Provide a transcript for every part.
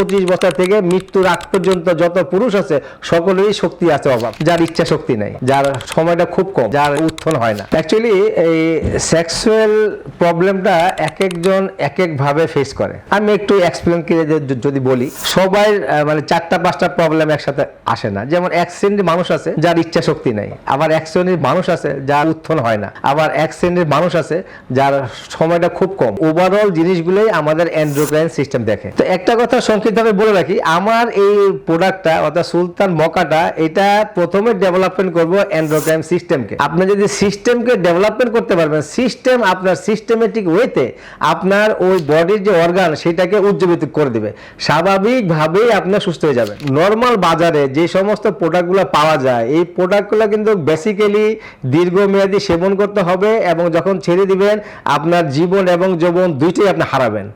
পঁচিশ বছর থেকে মৃত্যুর আগ পর্যন্ত যত পুরুষ আছে, সকলেরই শক্তি আছে অভাব। যার ইচ্ছা শক্তি নাই, যার সময়টা খুব কম, যার উত্থান হয় না। অ্যাকচুয়ালি এই সেক্সুয়াল প্রবলেমটা এক একজন এক এক ভাবে ফেস করে। আমি একটু এক্সপ্লেন করে যদি- বলি, সবাই মানে চারটা পাঁচটা প্রবলেম একসাথে আসে না। যেমন এক শ্রেণির মানুষ আছে, যার ইচ্ছা শক্তি নাই। আবার এক শ্রেণির মানুষ আছে, যার উত্থান হয় না। আবার এক শ্রেণির মানুষ আছে, যার সময়টা খুব কম। ওভারঅল জিনিসগুলোই আমাদের এন্ড্রোক্রাইন সিস্টেম দেখে। তো একটা কথা সংক্ষিপ্তভাবে বলে রাখি, আমার এই প্রোডাক্টটা অর্থাৎ সুলতান মকাটা, এটা প্রথমে ডেভেলপমেন্ট করব এন্ড্রোক্রাইন সিস্টেমকে আপনি যদি সিস্টেমকে ডেভেলপমেন্ট করতে পারবেন সিস্টেম আপনার সিস্টেমেটিক ওয়েতে আপনার ওই বডির যে অর্গান সেটাকে উজ্জীবিত করে দিবে। স্বাভাবিকভাবেই আপনার সুস্থ হয়ে যাবে। নর্মাল বাজারে যে সমস্ত প্রোডাক্টগুলো পাওয়া যায়, এই প্রোডাক্টগুলো কিন্তু বেসিক্যালি দীর্ঘমেয়াদী সেবন করতে হবে এবং যখন ছেড়ে দিবেন, আপনার জীবন এবং যৌবন দুইটাই আপনি হারাবেন।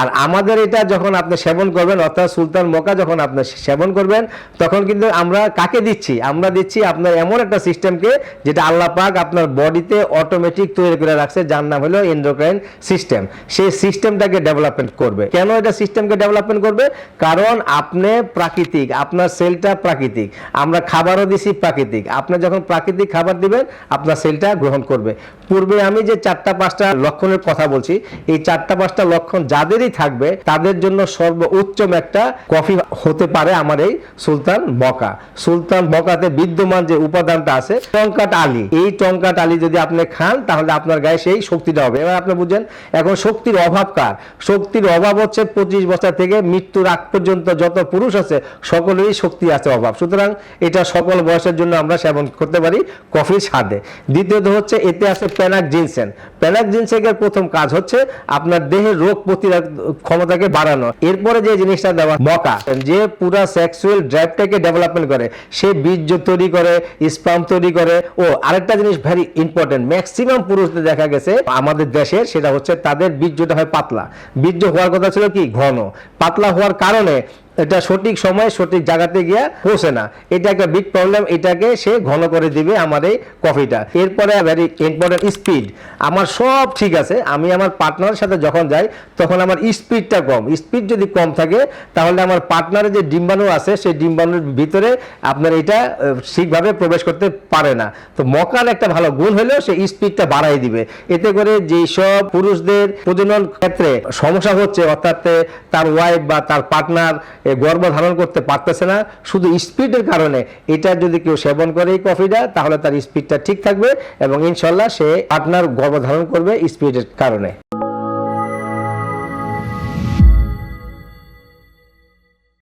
আর আমাদের এটা যখন আপনি সেবন করবেন, অর্থাৎ সুলতান মকা যখন আপনি সেবন করবেন, তখন কিন্তু আমরা কাকে দিচ্ছি? আমরা দিচ্ছি আপনার এমন একটা সিস্টেমকে যেটা আল্লাহ পাক আপনার বডিতে অটোমেটিক তৈরি করে রাখছে, যার নাম হলো এন্ডোক্রাইন সিস্টেম সেই সিস্টেমটাকে ডেভেলপমেন্ট করবে। কেন এটা সিস্টেমকে ডেভেলপমেন্ট করবে? কারণ আপনি প্রাকৃতিক, আপনার সেলটা প্রাকৃতিক। আমরা খাবারও দিছি প্রাকৃতিক। আপনি যখন প্রাকৃতিক খাবার দিবেন, আপনার সেলটা গ্রহণ করবে। পূর্বে আমি যে চারটা পাঁচটা লক্ষণের কথা বলছি, এই চারটা পাঁচটা লক্ষণ যাদেরই থাকবে, তাদের জন্য সর্বোচ্চম একটা কফি হতে পারে আমার এই সুলতান বকা। সুলতান বকাতে বিদ্যমান যে উপাদানটা আছে টঙ্কাট আলি। এই টঙ্কাট আলি যদি আপনি খান, তাহলে আপনার গায়ে সেই শক্তিটা হবে। এবার আপনি বুঝেন, এখন শক্তির অভাব কার? শক্তির অভাব হচ্ছে পঁচিশ বছর থেকে মৃত্যুর আগ পর্যন্ত যত পুরুষ আছে, সকলেরই শক্তি আছে অভাব। সুতরাং এটা সকল বয়সের জন্য আমরা সেবন করতে পারি কফির স্বাদে। দ্বিতীয়ত হচ্ছে, এতে আছে প্যানাক জিনসেন। প্যানাক জিনসেনের প্রথম কাজ হচ্ছে, আপনার দেহের রোগ প্রতিরোধ ক্ষমতাকে বাড়ানো। এরপরে যে জিনিসটা দেওয়া, মকা, যে পুরা সেক্সুয়াল ড্রাইভটাকে ডেভেলপমেন্ট করে, সে বীর্য তৈরি করে স্পাম তৈরি করে। ও, আরেকটা জিনিস ভেরি ইম্পর্টেন্ট ম্যাক্সিমাম পুরুষদের দেখা গেছে আমাদের দেশের সেটা হচ্ছে তাদের বীর্যটা হয় পাতলা। বীর্য হওয়ার কথা ছিল কি? ঘন। পাতলা হওয়ার কারণে এটা সঠিক সময়ে সঠিক জায়গাতে গিয়ে পৌঁছে না। এটা একটা বিগ প্রবলেম এটাকে সে ঘন করে দিবে আমার এই কফিটা এরপরে ভেরি ইম্পর্টেন্ট স্পিড আমার সব ঠিক আছে, আমি আমার পার্টনারের সাথে যখন যাই, তখন আমার স্পিডটা কম। স্পিড যদি কম থাকে, তাহলে আমার পার্টনারের যে ডিম্বাণু আছে, সেই ডিম্বাণুর ভিতরে আপনার এটা ঠিকভাবে প্রবেশ করতে পারে না। তো মকার একটা ভালো গুণ হলেও সে স্পিডটা বাড়াই দিবে। এতে করে যেই সব পুরুষদের প্রজনন ক্ষেত্রে সমস্যা হচ্ছে, অর্থাৎ তার ওয়াইফ বা তার পার্টনার গর্ভ ধারণ করতে পারতেছে না। শুধু স্পিডের কারণে এটা যদি কেউ সেবন করে এই কফিটা, তাহলে তার স্পিডটা ঠিক থাকবে এবং ইনশাল্লাহ সে আপনার গর্ব ধারণ করবে স্পিডের কারণে।